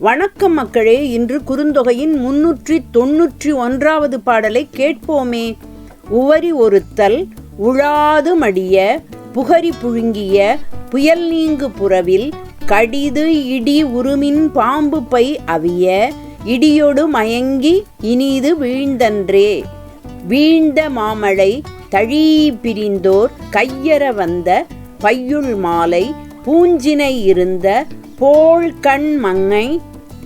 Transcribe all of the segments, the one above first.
வணக்கம் மக்களே இன்று குறுந்தொகையின் முன்னூற்றி தொன்னூற்றி ஒன்றாவது பாடலை கேட்போமே. உவரி ஒருத்தல் உழாது மடிய புகரி புழுங்கிய புயல் நீங்கு புறவில் கடிது இடி உருமின் பாம்பு பை அவிய இடியொடு மயங்கி இனிது வீழ்ந்தன்றே. வீழ்ந்த மாமழை தழீ பிரிந்தோர் கையற வந்த பையுள் மாலை பூஞ்சினை இருந்த போல் கண் மங்கை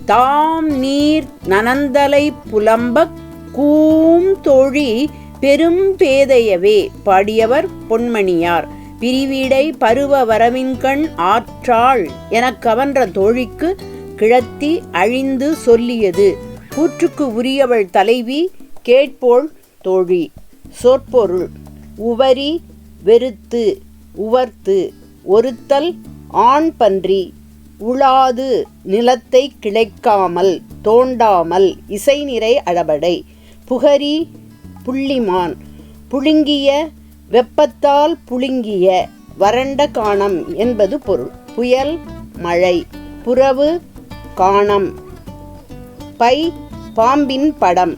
தாம் நீர் நனந்தலை புலம்பக் கூம் தொழி பெரும் பேதையவே பாடியவர் பொன்மணியார். பிரிவீடை பருவ வரவின்கண் ஆற்றாள் எனக் கவன்ற தோழிக்கு கிழத்தி அழிந்து சொல்லியது. கூற்றுக்கு உரியவள் தலைவி கேட்போள் தோழி. சொற்பொருள். உவரி வெறுத்து உவர்த்து ஒருத்தல் ஆண் பன்றி உழாது நிலத்தை கிளைக்காமல் தோண்டாமல் இசை நிறை அளபடை. புகரி புள்ளிமான் புழுங்கிய வெப்பத்தால் புழுங்கிய வறண்ட காணம் என்பது பொருள். புயல் மழை புறவு காணம். பை பாம்பின் படம்.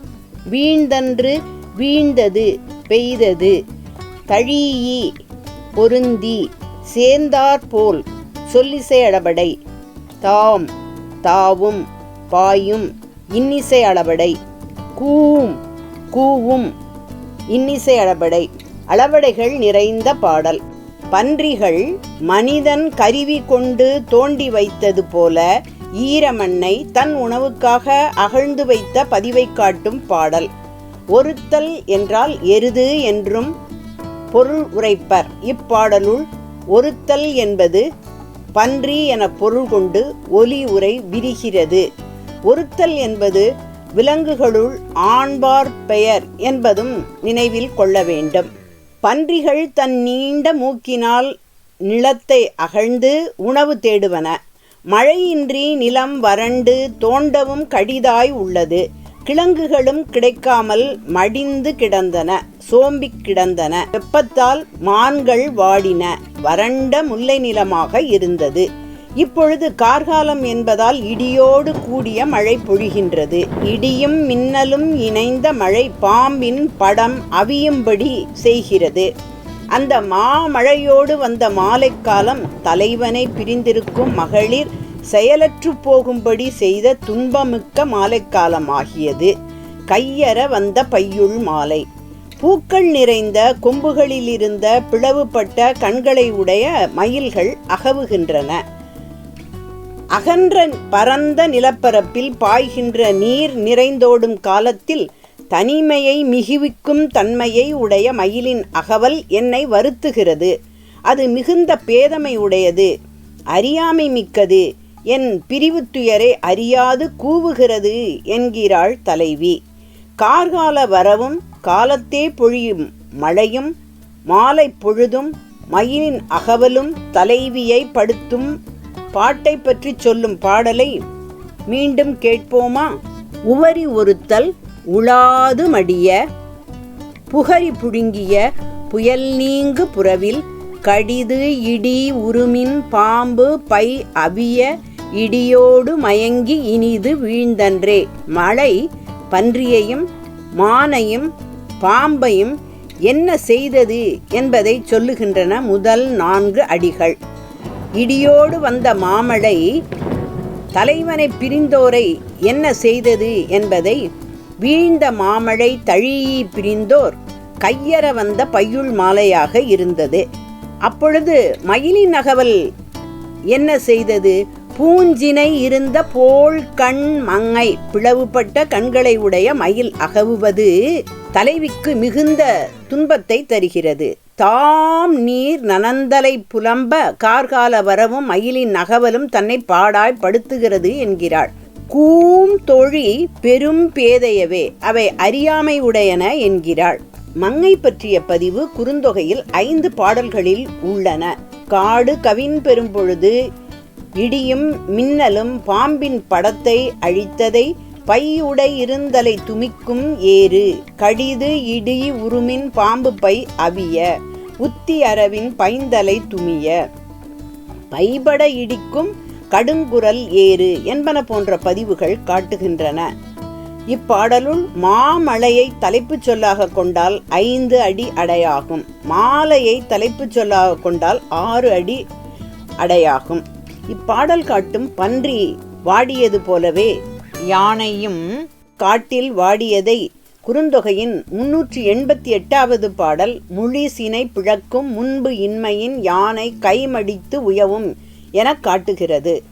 வீழ்ந்தன்று வீழ்ந்தது பெய்தது. தழீயி பொருந்தி சேர்ந்தாற்போல் சொல்லிசை அளபடை. தாம் தாவும் பாயும் இன்னிசை அளபடை கூவும் கூவும் இன்னிசை அளபடை அளவடைகள் நிறைந்த பாடல். பன்றிகள் மனிதன் கருவி கொண்டு தோண்டி வைத்தது போல ஈரமண்ணை தன் உணவுக்காக அகழ்ந்து வைத்த பதிவை காட்டும் பாடல். ஒருத்தல் என்றால் எருது என்றும் பொருள் உரைப்பர். இப்பாடலுள் ஒருத்தல் என்பது பன்றி என பொருள் கொண்டு ஒலி உரை விரிகிறது. ஒருத்தல் என்பது விலங்குகளுள் ஆண்பார் பெயர் என்பதும் நினைவில் கொள்ள வேண்டும். பன்றிகள் தன் நீண்ட மூக்கினால் நிலத்தை அகழ்ந்து உணவு தேடுவன. மழையின்றி நிலம் வறண்டு தோண்டவும் கடிதாய் உள்ளது. கிழங்குகளும் கிடைக்காமல் மடிந்து கிடந்தன சோம்பிக் கிடந்தன. வெப்பத்தால் மான்கள் வாடின வறண்ட முல்லை நிலமாக இருந்தது. இப்பொழுது கார்காலம் என்பதால் இடியோடு கூடிய மழை பொழிகின்றது. இடியும் மின்னலும் இணைந்த மழை பாம்பின் படம் அவியும்படி செய்கிறது. அந்த மாமழையோடு வந்த மாலைக்காலம் தலைவனை பிரிந்திருக்கும் மகளிர் செயலற்று போகும்படி செய்த துன்பமிக்க மாலைக்காலமாகியது. கையற வந்த பையுள் மாலை. பூக்கள் நிறைந்த கொம்புகளிலிருந்த பிளவுபட்ட கண்களை உடைய மயில்கள் அகவுகின்றன. அகன்ற பரந்த நிலப்பரப்பில் பாய்கின்ற நீர் நிறைந்தோடும் காலத்தில் தனிமையை மிகுவிக்கும் தன்மையை உடைய மயிலின் அகவல் என்னை வருத்துகிறது. அது மிகுந்த பேதமை உடையது. அறியாமை மிக்கது. என் பிரிவு துயரை அறியாது கூவுகிறது என்கிறாள் தலைவி. கார்கால வரவும் காலத்தே பொழியும் மழையும் மாலை பொழுதும் மயிலின் அகவலும் தலைவியை படுத்தும் பாட்டை பற்றி சொல்லும் பாடலை மீண்டும் கேட்போமா? உவரி ஒருத்தல் உழாது மடிய புகரி புழுங்கிய புயல் நீங்கு புறவில் கடிது இடி உருமின் பாம்பு பை அவிய இடியோடு மயங்கி இனிது வீழ்ந்தன்றே. மழை பன்றியையும் மானையும் பாம்பையும் என்ன செய்தது என்பதை சொல்லுகின்றன முதல் நான்கு அடிகள். இடியோடு வந்த மாமழை தலைவனை பிரிந்தோரை என்ன செய்தது என்பதை வீழ்ந்த மாமழை தழியி பிரிந்தோர் கையற வந்த பையுள் மாலையாக இருந்தது. அப்பொழுது மயிலின் நகவல் என்ன செய்தது? பூஞ்சினை இருந்த போல் கண் மங்கை பிளவுபட்ட கண்களை உடைய மயில் அகவுவது தலைவிக்கு மிகுந்த துன்பத்தை தருகிறது. தாம் நீர் நனந்தலை புலம்ப கார்கால வரவும் மயிலின் நகவலும் தன்னை பாடாய் படுத்துகிறது என்கிறாள். கூம் தொழி பெரும் பேதையவே அவை அறியாமை உடையன என்கிறாள். மங்கை பற்றிய பதிவு குறுந்தொகையில் ஐந்து பாடல்களில் உள்ளன. காடு கவின் பெறும்பொழுது இடியும் மின்னலும் பாம்பின் படத்தை அழித்ததை பையுடை இருந்தலை துமிக்கும் ஏறு. கடிது இடி உருமின் பாம்பு பை அவிய. உத்தி அரவின் பைந்தலை துமிய. பைபட இடிக்கும் கடுங்குரல் ஏறு என்பன போன்ற பதிவுகள் காட்டுகின்றன. இப்பாடலுள் மாமலையை தலைப்புச் சொல்லாக கொண்டால் ஐந்து அடி அடையாகும். மாலையை தலைப்புச் சொல்லாக கொண்டால் ஆறு அடி அடையாகும். இப்பாடல் காட்டும் பன்றி வாடியது போலவே யானையும் காட்டில் வாடியதை குறுந்தொகையின் முன்னூற்றி எண்பத்தி எட்டாவது பாடல் முழிசினை பிழக்கும் முன்பு இன்மையின் யானை கைமடித்து உயவும் என காட்டுகிறது.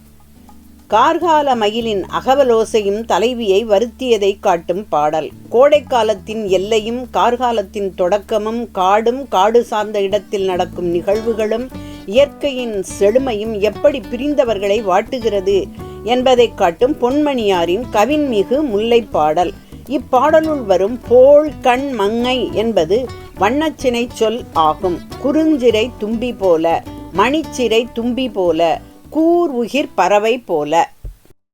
கார்கால மயிலின் அகவலோசையும் தலைவியை வருத்தியதை காட்டும் பாடல். கோடைக்காலத்தின் எல்லையும் கார்காலத்தின் தொடக்கமும் காடும் காடு சார்ந்த இடத்தில் நடக்கும் நிகழ்வுகளும் இயற்கையின் செழுமையும் எப்படி பிரிந்தவர்களை வாட்டுகிறது என்பதை காட்டும் பொன்மணியாரின் கவின்மிகு முல்லைப்பாடல். இப்பாடலுள் வரும் போல் கண் மங்கை என்பது வண்ணச்சினை சொல் ஆகும். குறுஞ்சிறை தும்பி போல மணிச்சிறை தும்பி போல கூர் உகிர் பறவை போல.